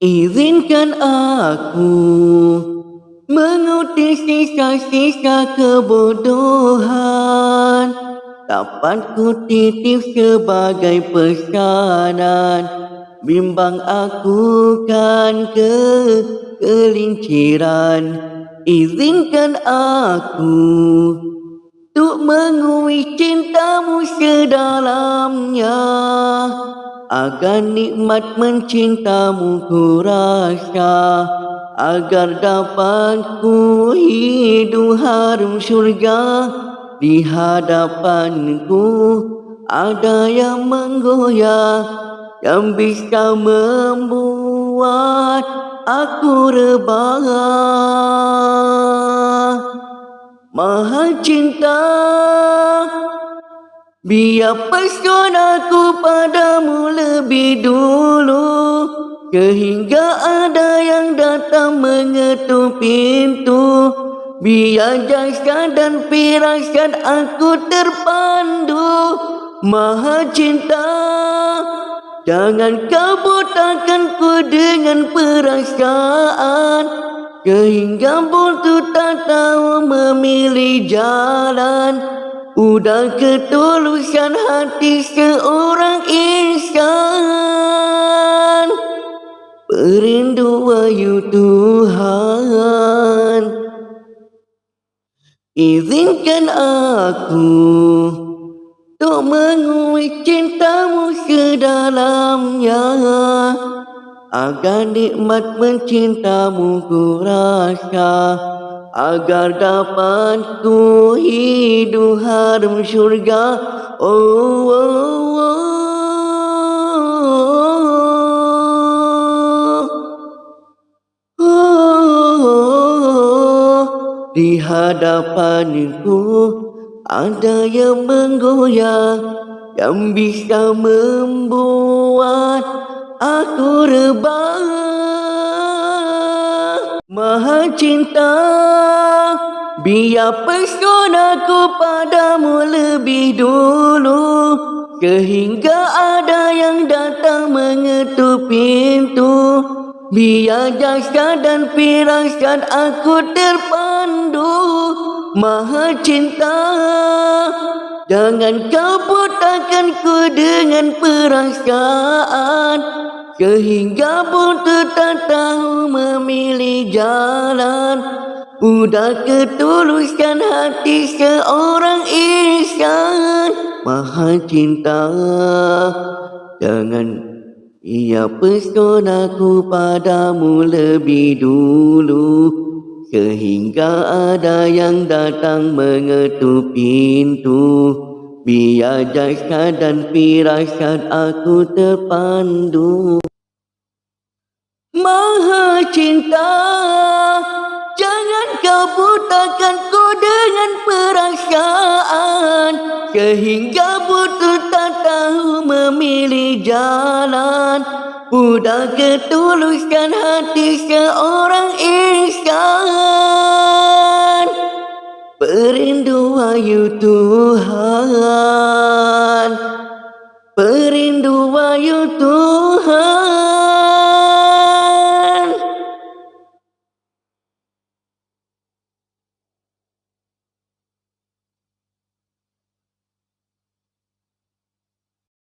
Izinkan aku mengutip sisa-sisa kebodohan. Dapat ku titip sebagai pesanan. Bimbang aku kan ke kelinciran. Izinkan aku Untuk mengui cintamu sedalamnya Agar nikmat mencintamu ku rasa Agar dapat ku hidup harum syurga. Di hadapanku ada yang menggoyah Yang bisa membuat aku rebah. Maha cinta Biar pesonaku padamu lebih dulu Sehingga ada yang datang mengetuk pintu. Biar jasad dan firasat aku terpandu Maha cinta. Jangan kau butakan ku dengan perasaan Sehingga buntu tak tahu memilih jalan Udah ketulusan hati seorang insan. Perindu wahyu Tuhan. Izinkan aku Untuk mengui cintamu sedalamnya Agar nikmat mencintamu ku rasa Agar dapat ku hidup harum syurga Oh, oh, oh, oh. Di hadapanku ada yang menggoyah Yang bisa membuat aku rebah Maha cinta Biar pesonaku padamu lebih dulu Sehingga ada yang datang mengetuk pintu. Biar jasad dan firasat aku terpandu Maha cinta. Jangan kau butakan ku dengan perasaan Sehingga buntu tak tahu memilih jalan Udah ketulusan hati seorang insan. Maha cinta Jangan ia pesonaku padamu lebih dulu. Sehingga ada yang datang mengetuk pintu. Biar jasad dan firasat aku terpandu. Maha cinta kau butakan ku dengan perasaan Sehingga butuh tak tahu memilih jalan. Udah ketulusan hati seorang insan. Perindu wahyu Tuhan. Perindu wahyu Tuhan